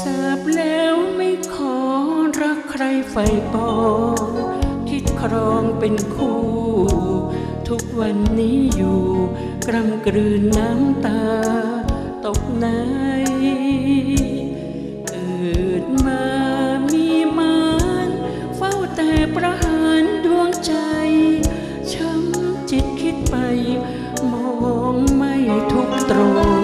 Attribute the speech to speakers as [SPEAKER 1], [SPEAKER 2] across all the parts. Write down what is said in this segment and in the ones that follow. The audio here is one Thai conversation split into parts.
[SPEAKER 1] สาบแล้วไม่ขอรักใครไฟปอคิดครองเป็นคู่ ทุกวันนี้อยู่กรำกลืนน้ำตา ตกในเกิดมามีมานเฝ้าแต่ประหารดวงใจ ช้ำจิตคิดไป มองไม่ทุกตรง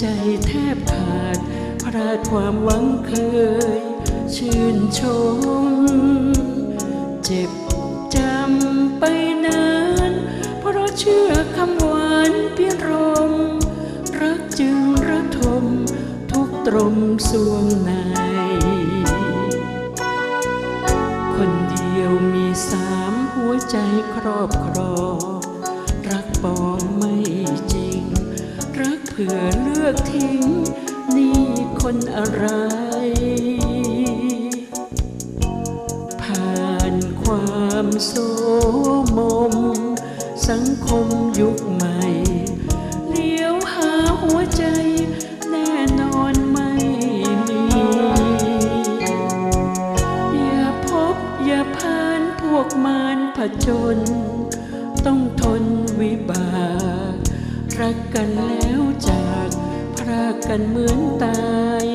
[SPEAKER 1] ใจแทบขาดพราดความหวังเคย ชื่นชม เจ็บจำไปนาน เพราะเชื่อคำหวานเพิรม รักจึงระทม ทุกตรมสวงใน คนเดียวมีสามหัวใจครอบครองรักปองไม่จริง รักเพื่อ อกทิ้ง นี่คนอะไร ผ่านความโสมม สังคมยุคใหม่เลี้ยวหาหัวใจแน่นอนไม่มี อย่าพบอย่าผ่านพวกมารผจญต้องทนวิบากรักกันแล้ว รากกันเหมือนตาย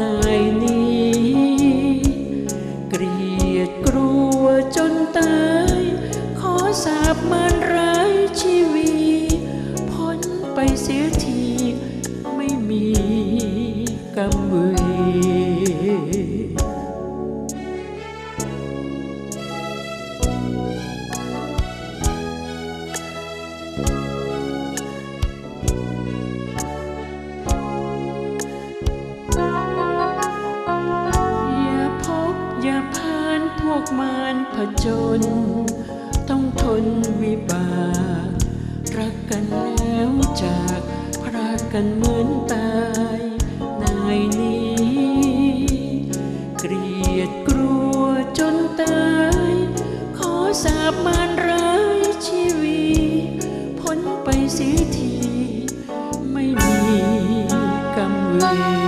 [SPEAKER 1] นายนี้ เกลียดกลัวจนตาย ขอสาบมารร้ายชีวีพ้นไปเสียทีไม่มีกำเว กมานผจญต้องทนวิบากรักกันแล้วจากพรากกันเหมือนตายนายนี้ เกลียดกลัวจนตาย ขอสาบมานร้ายชีวีพ้นไปเสียที ไม่มีกำเว